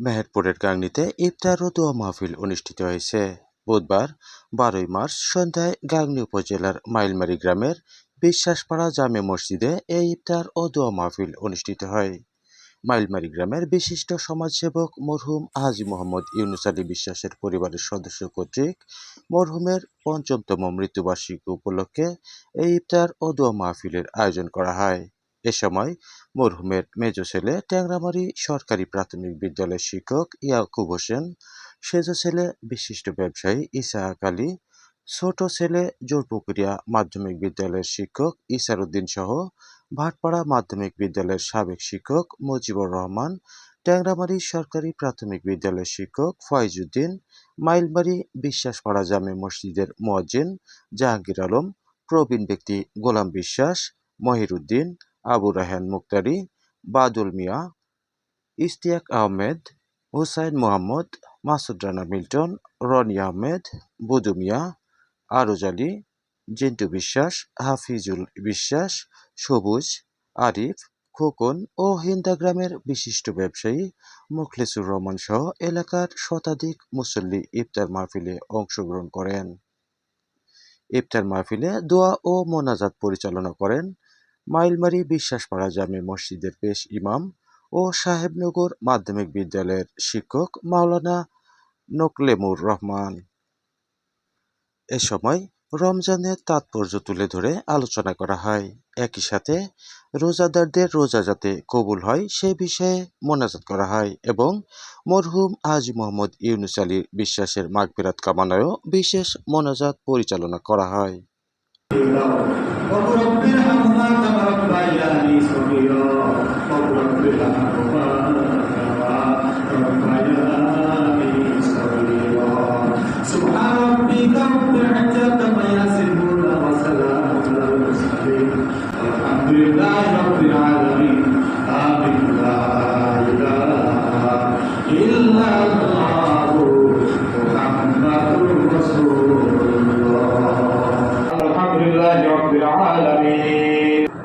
মেহেরপুরের গাংনীতে ইফতার ও দোয়া মাহফিল অনুষ্ঠিত হয়েছে। বুধবার, বারোই মার্চ, সন্ধ্যায় গাংনী উপজেলার মাইলমারি গ্রামের বিশ্বাসপাড়া জামে মসজিদে এই ইফতার ও দোয়া মাহফিল অনুষ্ঠিত হয়। মাইলমারি গ্রামের বিশিষ্ট সমাজসেবক মরহুম হাজি মোহাম্মদ ইউনুস আলী বিশ্বাসের পরিবারের সদস্য কর্তৃক মরহুমের পঞ্চমতম মৃত্যুবার্ষিকী উপলক্ষে এই ইফতার ও দোয়া মাহফিলের আয়োজন করা হয়। এ সময় মরহুমের মেজ ছেলে ট্যাংরামারি সরকারি প্রাথমিক বিদ্যালয়ের শিক্ষক ইয়াকুব হোসেন, সেজ ছেলে বিশিষ্ট ব্যবসায়ী ইসাহাক আলী, ছোট ছেলে জোরপুকুরিয়া মাধ্যমিক বিদ্যালয়ের শিক্ষক ইসার উদ্দিন সহ ভাটপাড়া মাধ্যমিক বিদ্যালয়ের সাবেক শিক্ষক মুজিবুর রহমান, ট্যাংরামারি সরকারি প্রাথমিক বিদ্যালয়ের শিক্ষক ফয়েজউদ্দিন মাইলবাড়ি বিশ্বাসপাড়া জামে মসজিদের মুয়াজ্জিন জাহাঙ্গীর আলম, প্রবীণ ব্যক্তি গোলাম বিশ্বাস, মহিরুদ্দিন আবু রায়হান মুক্তারি, বাদুল মিয়া, ইশতিয়াক আহমেদ, হুসাইন মোহাম্মদ, মাসুদ রানা মিল্টন, রনি আহমেদ, বুদু মিয়া, আরজ আলী, জিন্টু বিশ্বাস, হাফিজুল বিশ্বাস, সবুজ, আরিফ, খোকন ও হিন্দা গ্রামের বিশিষ্ট ব্যবসায়ী মুখলেসুর রহমান সহ এলাকার শতাধিক মুসল্লি ইফতার মাহফিলে অংশগ্রহণ করেন। ইফতার মাহফিলে দোয়া ও মোনাজাত পরিচালনা করেন মাইলমারি বিশ্বাসপাড়া জামে মসজিদের পেশ ইমাম ও সাহেবনগর মাধ্যমিক বিদ্যালয়ের শিক্ষক মাওলানা নকলেমুর রহমান। এ সময় রমজানের তাৎপর্য তুলে ধরে আলোচনা করা হয়। একই সাথে রোজাদারদের রোজা যাতে কবুল হয় সে বিষয়ে মোনাজাত করা হয় এবং মরহুম হাজি মোহাম্মদ ইউনুস আলীর বিশ্বাসের মাগবিরাত কামানায়ও বিশেষ মোনাজাত পরিচালনা করা হয়। ورب ارحمهما كما ربياني صغيرا ورب ارحمهما